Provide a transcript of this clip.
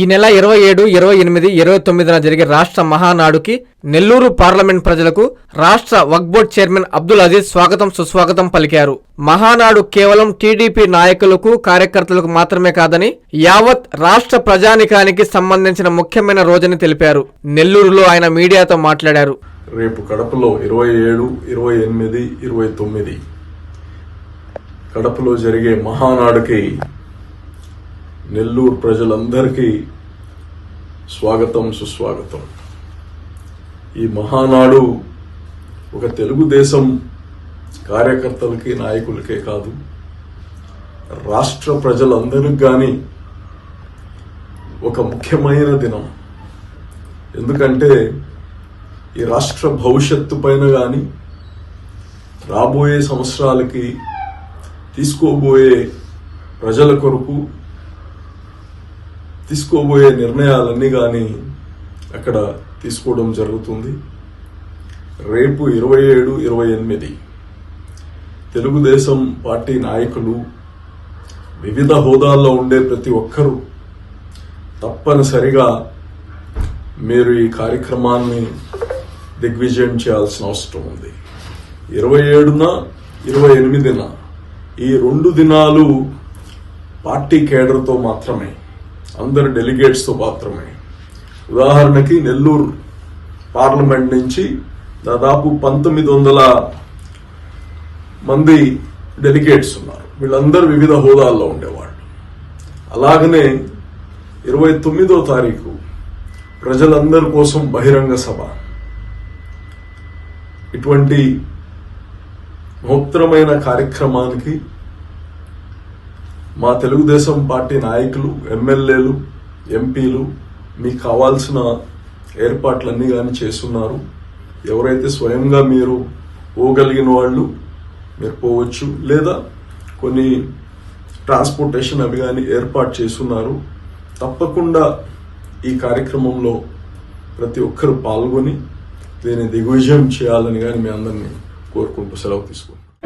ఈ నెల ఇరవై ఏడు ఇరవై ఎనిమిది ఇరవై తొమ్మిదిన జరిగే రాష్ట్ర మహానాడుకి నెల్లూరు పార్లమెంట్ ప్రజలకు రాష్ట్ర వక్బోర్డ్ చైర్మన్ అబ్దుల్ అజీజ్ స్వాగతం సుస్వాగతం పలికారు. మహానాడు కేవలం టీడీపీ నాయకులకు కార్యకర్తలకు మాత్రమే కాదని యావత్ రాష్ట్ర ప్రజానికానికి సంబంధించిన ముఖ్యమైన రోజని తెలిపారు. నెల్లూరులో ఆయన మీడియాతో మాట్లాడారు. రేపు కడపలో ఇరవై ఏడు ఇరవై ఎనిమిది ఇరవై తొమ్మిది. కడపలో జరిగే మహానాడుకి నెల్లూరు ప్రజలందరికీ స్వాగతం సుస్వాగతం. ఈ మహానాడు ఒక తెలుగుదేశం కార్యకర్తలకి నాయకులకే కాదు రాష్ట్ర ప్రజలందరికి కానీ ఒక ముఖ్యమైన దినం. ఎందుకంటే ఈ రాష్ట్ర భవిష్యత్తు పైన కానీ రాబోయే సంవత్సరాలకి తీసుకోబోయే ప్రజల కొరకు తీసుకోబోయే నిర్ణయాలన్నీ కానీ అక్కడ తీసుకోవడం జరుగుతుంది. రేపు ఇరవై ఏడు ఇరవై ఎనిమిది తెలుగుదేశం పార్టీ నాయకులు వివిధ హోదాల్లో ఉండే ప్రతి ఒక్కరూ తప్పనిసరిగా మీరు ఈ కార్యక్రమాన్ని దిగ్విజయం చేయాల్సిన అవసరం ఉంది. ఇరవై ఏడున ఇరవై ఎనిమిదిన ఈ రెండు దినాలు పార్టీ కేడర్తో మాత్రమే. అందరు డెలిగేట్స్తో మాత్రమే. ఉదాహరణకి నెల్లూరు పార్లమెంట్ నుంచి దాదాపు పంతొమ్మిది వందల మంది డెలిగేట్స్ ఉన్నారు. వీళ్ళందరూ వివిధ హోదాల్లో ఉండేవాళ్ళు. అలాగనే ఇరవై తొమ్మిదో తారీఖు ప్రజలందరి కోసం బహిరంగ సభ. ఇటువంటి మహోత్తరమైన కార్యక్రమానికి మా తెలుగుదేశం పార్టీ నాయకులు ఎమ్మెల్యేలు ఎంపీలు మీకు కావాల్సిన ఏర్పాట్లన్నీ కానీ చేస్తున్నారు. ఎవరైతే స్వయంగా మీరు పోగలిగిన వాళ్ళు మీరు పోవచ్చు. లేదా కొన్ని ట్రాన్స్పోర్టేషన్ అవి కానీ ఏర్పాటు చేస్తున్నారు. తప్పకుండా ఈ కార్యక్రమంలో ప్రతి ఒక్కరు పాల్గొని దీన్ని దిగ్విజయం చేయాలని కానీ మీ అందరినీ కోరుకుంటూ సెలవు తీసుకుంటాం